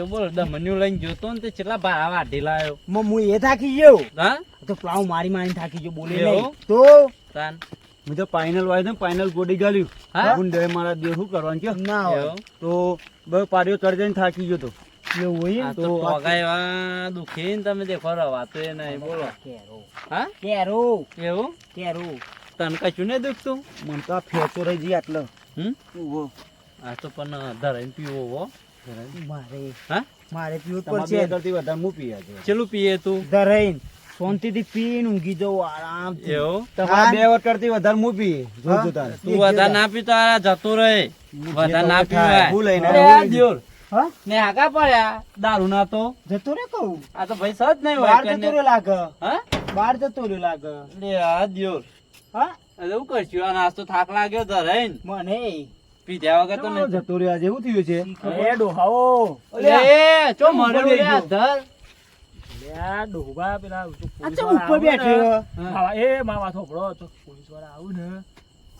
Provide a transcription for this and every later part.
ગયો બોલ દમન્યુ લઈને જોતો ને તે કેટલા ભાડા વાઢી લાયો મ- હું એ થાકી ગયો. હા? તો પ્લાવ મારી મારી થાકી ગયો બોલે? તો? તાન. હું તો ફાઇનલ વાય ને ફાઇનલ ગોડી ગાલ્યું હા? ગુંડે મારા દેહ શું કરવાનું છે? ના તો બે પાડ્યો ચડ જઈને થાકી ગયો તો. એવું હોય તો તો પગા એવા દુખી ને તમે દેખો રવાતો એ નહીં બોલો. કેરો. હા? કેરો. એવું? કેરો. તને કશું નહીં દુખતું? મને તો આ ફેંચો રહી જઈ આટલો. હમ. આ તો પણ ધરાઈને પીવો હો મારે. હા? મારે પીવું પડશે. કરતી વધારે હું પીયા છે ચેલું પીએ તું? ધરાઈને. શાંતિથી પીને ઊંઘી જવું આરામથી. એવું? તમારે બે વાર કરતી વધારે હું પીએ જોજો તારે તું વધારે ના પીતો આ જતો રહે. વધારે ના પીવાય. હું લઈને અરે આવ્યો. આ દ્યોર. હા? ને આગા પડ્યા દારૂ ના તો? જતો રે કહું. આ તો ભાઈ સજ નહીં હોય બહાર જતો રે લાગે. હા? બહાર જતો રે લાગે. લે આ દ્યોર. હા? એવું કરશું આ નાસ્તો થાક લાગ્યો ધરાઈને મને. પીધા વગર તો ન જતો રહ્યો? આજે એવું થયું છે? એ ડોહાઓ. એ ચો મરે લે ધર. લ્યા ડોહા પેલા ઉપર બેઠો એ માં માથો તો પોલીસવાળા આવું ને.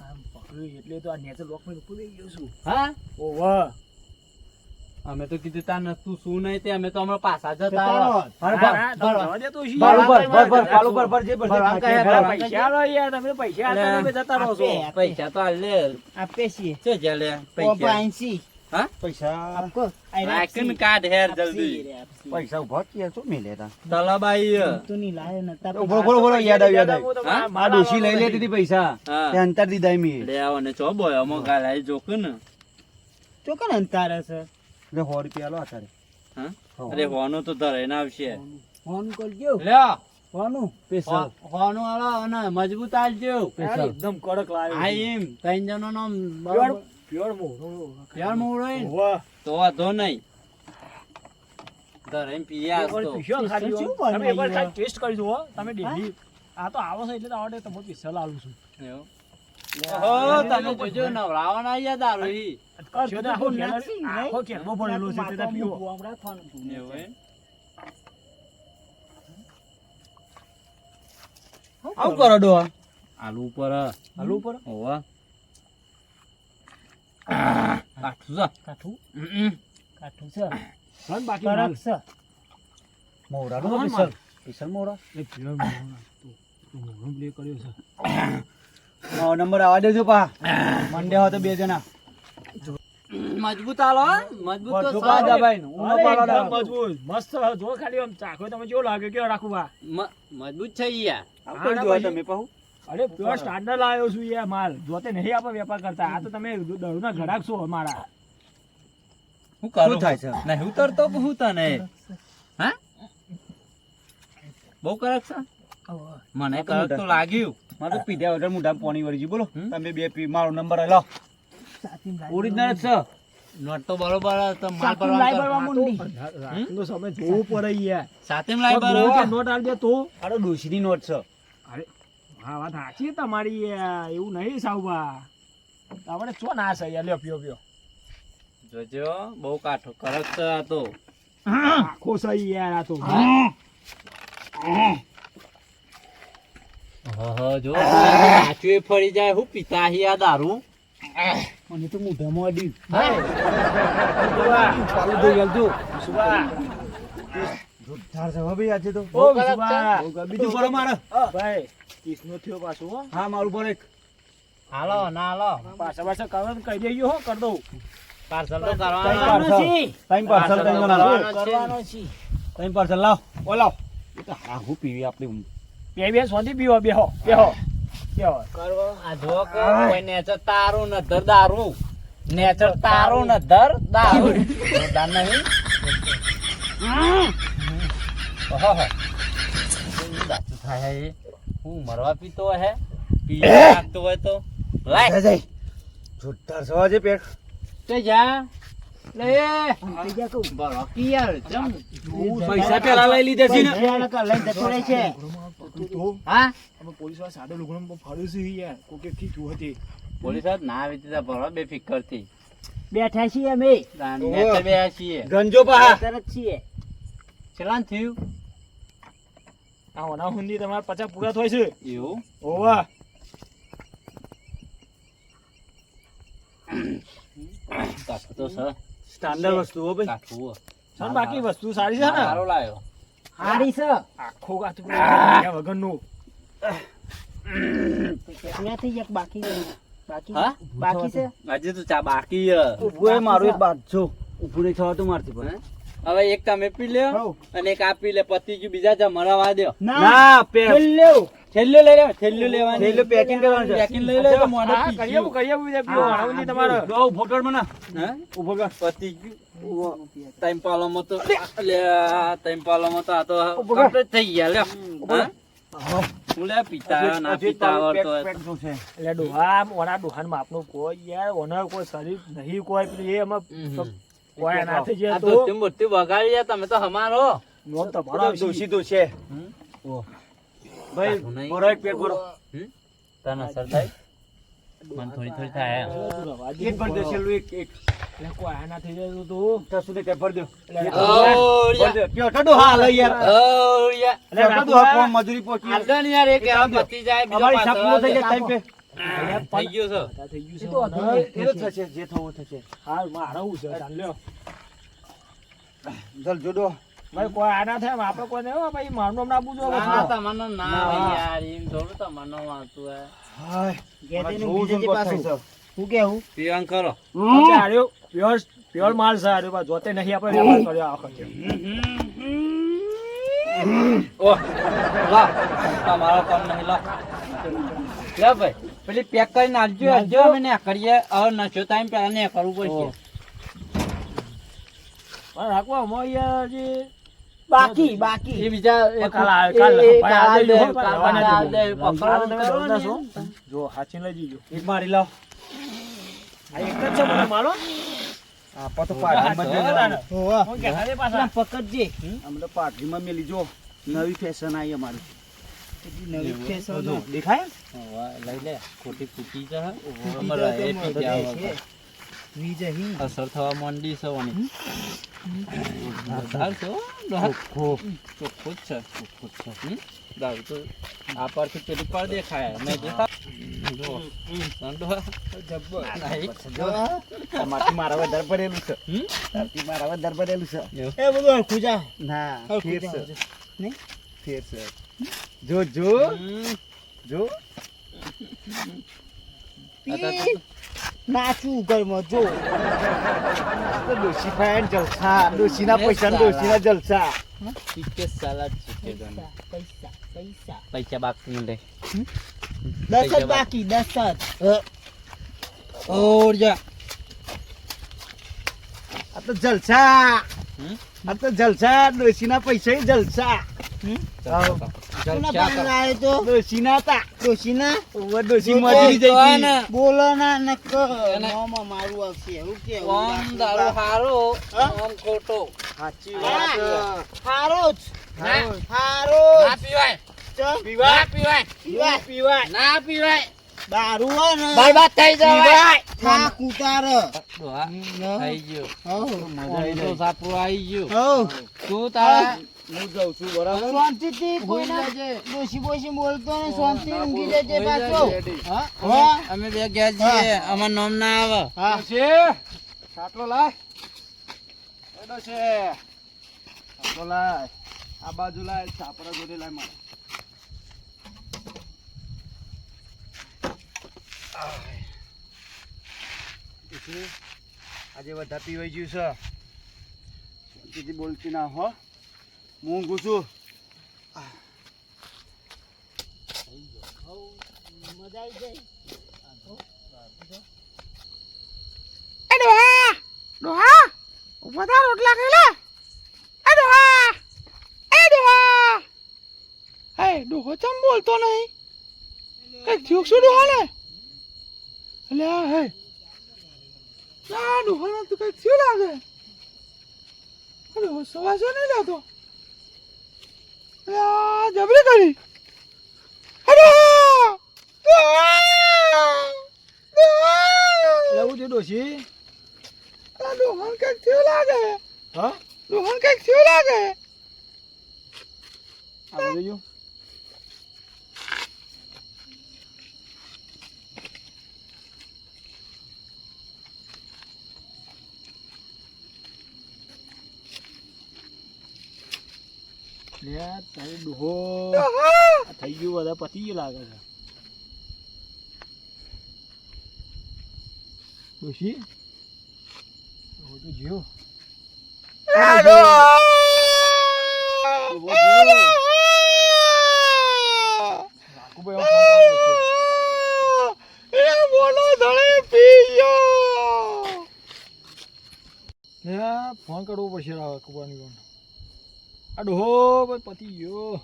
આમ પકડ્યું એટલે તો આ નેચર લોક ઉપર ગયો છું. હા? ઓવા અમે તો કીધું તાર નતું શું નહીં તે અમે તો હમણાં પાછા જતા તો કયા. પૈસા લો યાર તમે પૈસા આપતા તમે જતા રહો છો. પૈસા તો હાલ લે. આપે છીએ છે પૈસા. હા? પૈસા. આપકો. આઈકન કાર્ડ હેર જલ્દી. પૈસા ઊભા કે શું મેલે તા? તલાબાઈ તું નહીં લાયો નતા ઊભો, બોલો બોલો યાદ આવ્યું, યાદ આવ્યું. મા ડોશી લઈ લેતી હતી પૈસા. તે અંતર દીધા મેં લે આવો ને ચો બોય અમો ગાલાઈ જોકું ને. ચોકન અંતારે છે એટલે સો રૂપિયા લો અત્યારે. હા? અરે હોનો તો ધરાઈને આવશે. ફોન કરજો. લે. ફોનું સ્પેશિયલ. હોનું આલો અને મજબૂત આલજો. યાર, એકદમ કડક લાવ્યો હા એમ ત્રણ જણો નો બરોબર. પ્યોર પ્યોર મોડો હોય ને? ઓવા તો વાંધો નહીં. ધરાઈને પીયા તો. શું હો. તમે એકવાર? ખાલી ટેસ્ટ કરી જુઓ. તમે ડેલી આ તો આવો છો એટલે તો આવડે તમને પૈસા લાવું છું. એવું. ઓહો, તમે જોજો નવરાવાના આયા દારૂ ઈ. આખો કેલરો ભરેલો છે તે પીવો. આવું કરો ડોહા. આલુ ઉપર હ. ઉપર? હોવે. કાઠું. છે. કાઠું? કાઠું છે. પણ બાકી કડક છે. મોરા એ તો- કર્યો છે. નંબર આવા દેજો પા. મંડે હોય તો બે જણા. મજબૂત આલો મજબૂત તો બધું ભાઈ. ઊનો પાડો મજબૂત. મસ્ત જો ખાલી આમ ચાખો તમે જો લાગે કે રાખું બા. મજબૂત છે યાર. આવું કરી તમે પાહુ? અરે પ્યોર સ્ટાન્ડર્ડ લાવ્યો છું યાર માલ. જોતે નહીં આપણે વેપાર કરતા. આ તો તમે દળુના ઘડાક છો અમારા. હું કરું? થાય છે? નહીં હું કે હું તને? હા? બહુ કરક છે? મને કરક તો લાગ્યું. મારે તો પીધા વગર મોઢામાં પાણી વળી ગયું. બોલો તમે બે પી મારો નંબર લો ઓરિજિનલ છે. નોટ તો બરોબર તો માલ સાતું લાઈ બળવા માંડી. સમય જોવું પડે યાર. સાથે લાઈ તો બરોબર જોવા નોટ આલજે તો. આડો ડોશીની નોટ છે. અરે હા વાત સાચી તમારી. એવું નહીં સાવબા તમારે ચો ના છે યાર. લ્યો પીઓ પીઓ. જોજો બહુ કાઠો કરક આ તો. આખો સહી યાર આ તો. હા. જો. કાચું એ ફરી જાય હું પિતા હી આ દારૂ. મને તો મોઢામાં અડ્યું ચાલુ થઈ. જોરદાર છે ભાઈ આજે તો. ઓ બીજું કરો મારે. ભાઈ ત્રીસનો થયો પાછું હો. હા મારું પર એક. હાલો ના હાલો. પાછા પાછા કરો કહી દેજો હો કર દઉં. પાર્સલ તો કરવાનો પાર્સલ ટાઈમ પાર્સલ કરવાનો છે. ટાઈમ પાર્સલ લાવ. ઓ લાવ એ તો હા હું પીવી આપણી બે બે સોથી પીવો બેહો બેહો બેહો આ જો કોઈ નેચર તારું ન ધર દારૂ. નેચર તારું ન ધર દારૂ. જોરદાર નહીં. ઓહો દાચું થાય હે હું મરવા પીતો હે? પી લાગતો હોય તો. લાય. જય જય. જોરદાર છે હો પેટ. તે જા. પૈસા પેલા લઈ લીધા છે ને. પૈસા જતો રહે છે. હા? અમે પોલીસવાળા સાદો લુગડો ફર્યું છે યાર. કોકે કીધું હતી. પોલીસ હાથ ના આવી દીધા ભરો બે ફિકરથી. બેઠા છીએ અમે. નેચર છીએ. ગંજો પા. તરત છીએ. ચલાન થયું? આ ઓના હુંદી તમારા પચાસ પૂરા થાય છે. એવું? ઓવા તો સર. સ્ટાન્ડર્ડ વસ્તુ હો ભાઈ. કાઠું હો. પણ બાકી વસ્તુ સારી છે ને? સારો લાયો. સારી છે. આખો ગાતું વગરનું. ક્યાંથી એક બાકી? બાકી બાકી છે? હજી તો ચા બાકી છે. મારું એક બાજુ. ઊભું નહીં થવાતું મારથી પણ. હવે એક તમે પી લ્યો અને એક આ પી લે પતિ ગયું બીજા મરાવા દો. ના પે. છેલ્લું લઈ લેવા છેલ્લું લેવાનું. છેલ્લું પેકિંગ કરવાનું છે. પેકિંગ લઈ લે તો મોઢે પી કરી આવું કરી આવું બીજા પીવો, હરાવજી તમારે. દો ફોટો મને. હે? ઊભો કર. પતિ ટાઈમ પાલોમાં તો લે. ટાઈમ પાલોમાં તો આ તો કમ્પ્લીટ થઈ ગયા લ્યો. ઊભો કર. લે ના હજી આવડતો પેક- હોય. પેક શું છે? એટલે ડોહા ઓના ડોહાનું માપનું કોઈ યાર ઓના કોઈ શરીર નહીં કોઈ પેલું એ એમાં કોઈ ના થઈ તો ધોતી વગાડી જાય તમે તો હમારો. નોમ તમારો છે? ભાઈ ભરો એક ભરો. તને અસર થાય મને થોડી થોડી થાય એક ભર દે છેલ્લું એક એક. હા હા મજૂરી પહોંચી જાય થઈ આવે. જાય ટાઈમ પે. થઈ ગયો છે. થઈ ગયું એ થશે. જે થવું થશે. હાલ મારે છે ચાલ જોડો. ભાઈ કોઈ આના થાય? આપણે કોઈ નહીં ભાઈ મારું નામ ના પૂછો ના. ના. યાર એમ થોડું તમારનો વાંચતું હે હાય. ગેતીનું જોવું બીજે છે જે ને પાછું. કોણ કે હું પીવાન કરો. પછી પ્યોર પ્યોર માલ છે આર્યો બા જોતે નહીં આપણે વેપાર કર્યો આ વખતે. ઓ લા તમારો કોણ નહીં લા. લે ભાઈ પેલી પેક કરીને આપજો આપજો અમે ને કરીએ. હવે નશો ટાઈમ પહેલા ને કરવું પડશે. પણ રાખવા મો યાર જે બાકી બાકી. એ બીજા કાલ કાલ કાલ જો, કાલ હાચીને લઈ જજો એક મારી લાવ આ એક જ છે મને પાટલીમાં પકડજે. પાટલીમાં મેલી. જો નવી ફેશન આવી અમારી. નવી ફેશન જો, દેખાય લઈ લે. ખોટી ફૂટી છે. વીજહી. અસર થવા માંડી છે ઓની. વધારે છે ડોહા. ચોખ્ખું જ છે. ચોખ્ખું જ છે? દારૂ તો આ પરથી પેલી પર દેખાય. મેં દેખા મારા વધારે પડેલું છે. મારા વધારે પડેલું છે. એ બધું હરખું જા. ના ફેર છે. નહીં? ફેર છે. જો જો. નાચું ઘરમાં જો ડોશી ફાયન જલસા. ડોશીના પૈસા. ડોશીના જલસા. પીકે સલાડ છે કે ગમે. પૈસા પૈસા પૈસા. બાકી લે. દસ જ બાકી. દસ જ. ઓર જા. આ તો જલસા. હમ? આ તો જલસા ડોશીના પૈસા જલસા. ને. પીવાય. ના પીવાય. દારૂ ને બરબાદ થઈ જવાય. થાક ઉતારે. થઈ ગયો. હઉ. તો સાપરું આવી ગયું. હઉ. તું તારા હું. જાઉં છું બરાબર? શાંતિથી કોઈના ડોશી બોશી બોલતો ને શાંતિ ઊંઘી જજે પાછો હા. અમે- બે ગયા છીએ. અમાર નામ ના આવે. હા. છે સાટલો લાય. એડો છે સાટલો લાય. આ બાજુ લાય છાપરા જોડે લાય મારે. એટલે આજે બધા પીવાઈ ગયું છે. શાંતિથી બોલતી ના હો. હું ઊંઘું છું. મજા આવી જાય ડોહો! ચમ બોલતો નહીં? કંઈક થયું શું ડોહા ને એટલે આ હે. ના હરણ તો કઈ થયું લાગે ડોહો સવા છે નહીં લાતો આ જબરી કરી. અરે એવું છે? ડોશી ડોહન કંઈક થયું લાગે. હા? ડોહન કંઈક થયું લાગે. આ બધું લે તારી ડોહો. થઈ ગયું બધા પતી ગયું લાગે છે. ડોશી? ડોહો તો જીઓ ફોન કરવો પડશે રાવ કુબાની કોણ આ ડોહો ભાઈ પતી ગયો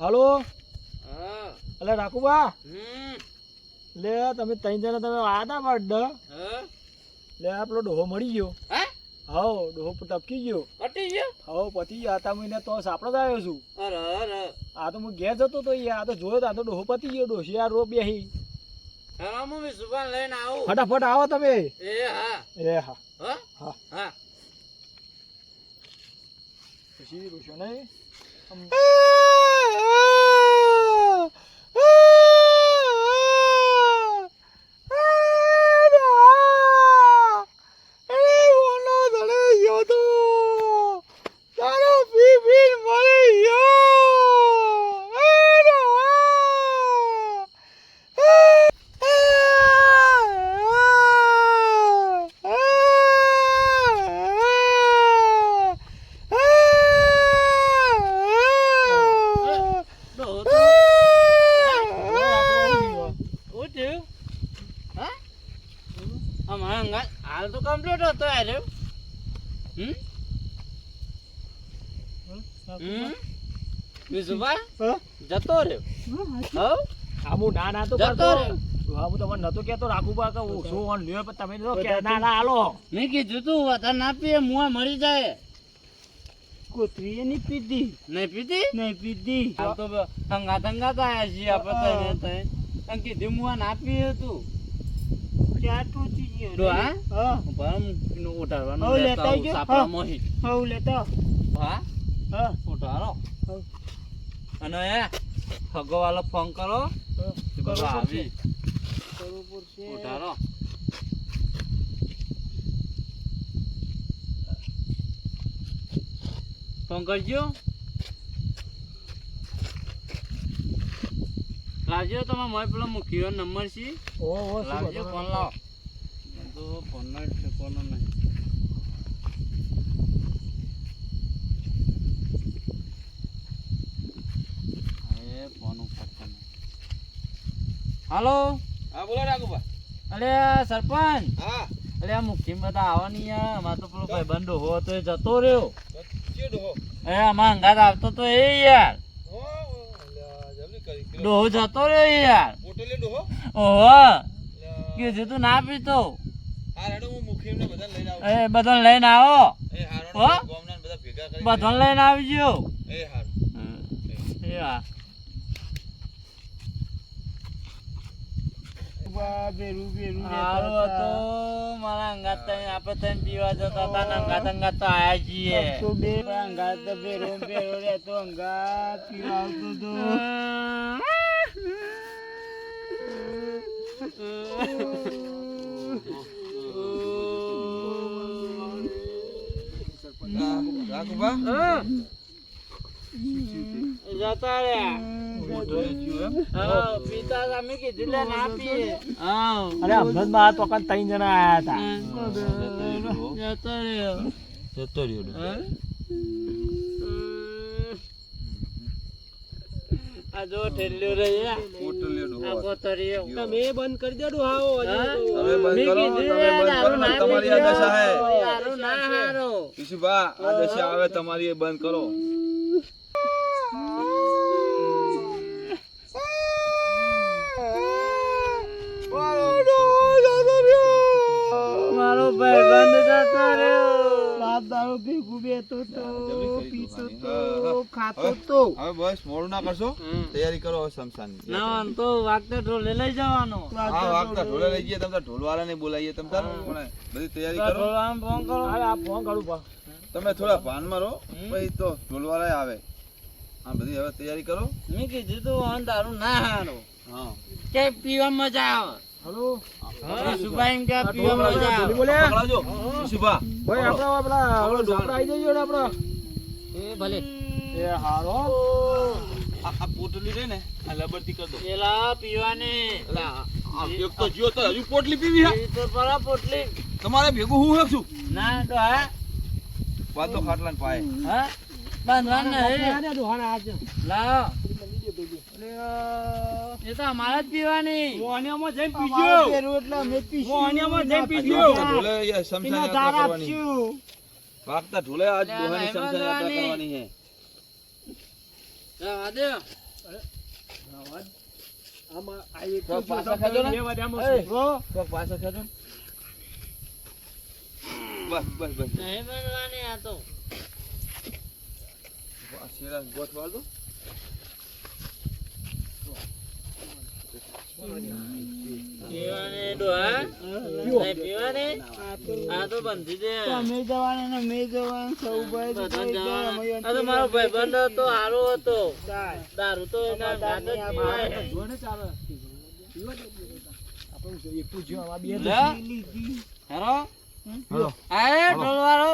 હાલો અલે રાખુબા હમ લે તમે ત્રણ જણા તમે આયા હતા બર્થડે લે આપણો ડોહો મળી ગયો હે હાઉ ડોહો ટપકી ગયો પટી ગયો હાઉ પતી ગયો આતા મહિને તો સાપડો જ આવ્યો છું અરે અરે આ તો હું ઘેર જતો તો યાર આ તો જોયો તો આ તો ડોહો પતી ગયો ડોશી આ રો બેહી ફટાફટ આવો તમે એ હા એ હા હા હા હા પછી ડોશો નહીં આમ ડોહો તો શું થયું હા અમારા અંગાત હાલ તો કમ્પ્લીટ હતો યાર હમ હમ વિશુભા હા? જતો રહ્યો. હા હું ના ના તો જતો રહ્યો. હું તમને નતો કેતો રાખુબા કે ઓછો ઓન લ્યો પણ તમે તો કે ના ના હાલો. મેં કીધું તું વધારે ના પીએ મુઆ મરી જાય. કોથળીએ નહીં પીધી. નહીં પીતી નહીં પીધી. હાલ તો હંગા હંગા આયા છીએ આપણે તઈને તઈ એમ કીધું મુઆ ના પીએ તું. ચાર ટોચી ગયો ડો હા? હા. ઉભાનું ઉઠાડવાનું હવ, લેતા લેતા સાપડા મોહી. હવ લેતો હા? હા. ઉઠાડો. અને હગો વાળો ફોન કરો. આવી. કરવું પડશે. ઉઠાડો ફોન કરજો. લાવજો તમે મારે પેલો મૂક્યો નંબર છે. લાવજો ફોન લાવો. તો ફોન નો ઠેકોનો નહીં. એ ફોન ઉપાડતો હાલો? હા બોલો રાઘુભા. અરે સરપંચ? હા. અરે આ મુખી બધા આવવાની યાર. અમાર તો પેલો ભાઈ બંધો હો તો એ જતો રહ્યો. એ અમાર અંગાત આવતો તો એ યાર. ડોહો જતો રહ્યો યાર. ઓહો. અલ્યા કીધું તું ના પીતો બધા લઈને એ બધાને લઈને આવો. બધા લઈને આવજો એ હા. બા બેરું બેરું હારું હતો. મારા અંગાત તઈને આપણે તઈને પીવા જતા હતા ને અંગાત અંગાત તો આયા છીએ. તો બે અંગાત તો બેરો બેરો તો. હા, પીતા હતા મેં કીધું લે ના પીએ. હા. અરે અમદાવાદમાં આ તો કાંઈ ત્રણ જણા આયા હતા. જતો તમે બંધ કરી દો હાવો બંધ મેં કરો, કીધું તમે યાર, બંધ કરો દારૂ ને ના તમારી આ. દશા હે. ના હારો. આવે તમારી બંધ કરો. મારો ભાઈ બંધ જતો રહ્યો. રાત દારૂ ભેગું બેતો તો પીતો તો ખાતો તો. હવે બસ મોડું ના કરશો? તૈયારી કરો હવે શમશાનની ના આમ તો વાગતે ઢોલે લઈ જવાનો. હા વાગતા ઢોલે લઈ જઈએ તમે તાર ઢોલવાળાને બોલાવીએ તમે બધી તૈયારી કરો. ફોન કરો. અરે આ ફોન કરું તમે થોડા ભાનમાં રહો પછી તો ઢોલવાળા આવે. આ બધી હવે તૈયારી કરો. મેં કીધું તું તારું દારૂ ના હારો. હા. કે પીવા મજા આવે. હલો? સુભા એમ કે પીવા બોલે પકડાજો. ભાઈ આપણે પેલા હવે આવી જઈએ ને આપણે. એ ભલે. એ હારો આ પોટલી ને આ લબડતી કરી દો. પેલા પીવાને. લા એક તો જીઓ તો હજુ પોટલી પીવી હે તો પરા પોટલી. તમારે ભેગું હું હેક છું ના તો વાતો ખાટલા ને પાયે. હા? હે. હાથ લાવો. એ તો અમારે જ પીવાની. મોહનિયામાં જઈને પીજો. એટલે અમે પીશું. મોહનિયામાં જઈને પીજો. ઢોલે દાર કરવાની. વાગતા ઢોલે આજ દોહાની યાત્રા કરવાની હે જવા દે. આમાં આ એક તો પાછા ખાજો ને? છોકરો. તો પાછા ખાજો બસ બસ બસ. નહીં બાંધવાની આ તો. શેરા ગોઠવાળ દો પીવાની ડોહા નહીં પીવાની? આ તો બંધી hello hello hello hello hello hello hello hello hello hello hello hello hello hello hello મારો ભાઈબંધ હતો હેલો હતો. હેલો તો hello hello hello hello hello hello hello hello hello hello hello hello hello hello hello hello hello hello. Hello hello. Hello ઢોલવાળો.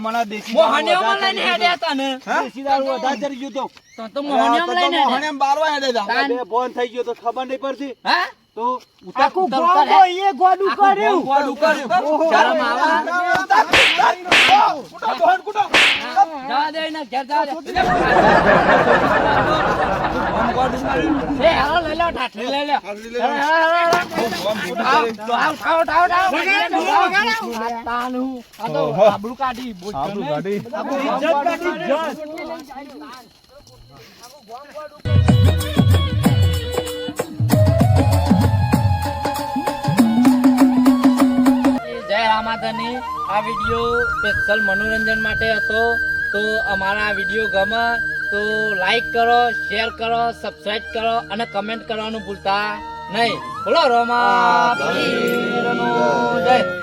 મને દેશી મોહનિયામાં લઈને હેડ્યા તા ને દેશી દારૂ વધારે ચડી ગયો તો તો તો મોહનિયામાં લઈને હેડ્યા. બારવા હેડે તાન. બે ફોન થઈ ગયો તો ખબર નહીં પડતી હા તો એ ગોડું કર્યું ગોડું કર્યું. શરમ આવે? કુટો, કુટો. જવા દે ને ઘેર જવા દે એ હાલો લઈ લો. ઠાઠરી લઈ લો. ઠાવ ઠાવ ઠાવ ઠાવ આ તાનું આ તો આબરૂ કાઢી બોલ ઇજ્જત કાઢી ઇજ્જત. જય રામાધની. આ વીડિયો સ્પેશિયલ મનોરંજન માટે હતો. તો અમારા વીડિયો ગમે તો લાઈક કરો શેર કરો સબસ્ક્રાઈબ કરો અને કમેન્ટ કરવાનું ભૂલતા નહીં. બોલો રોમા જય.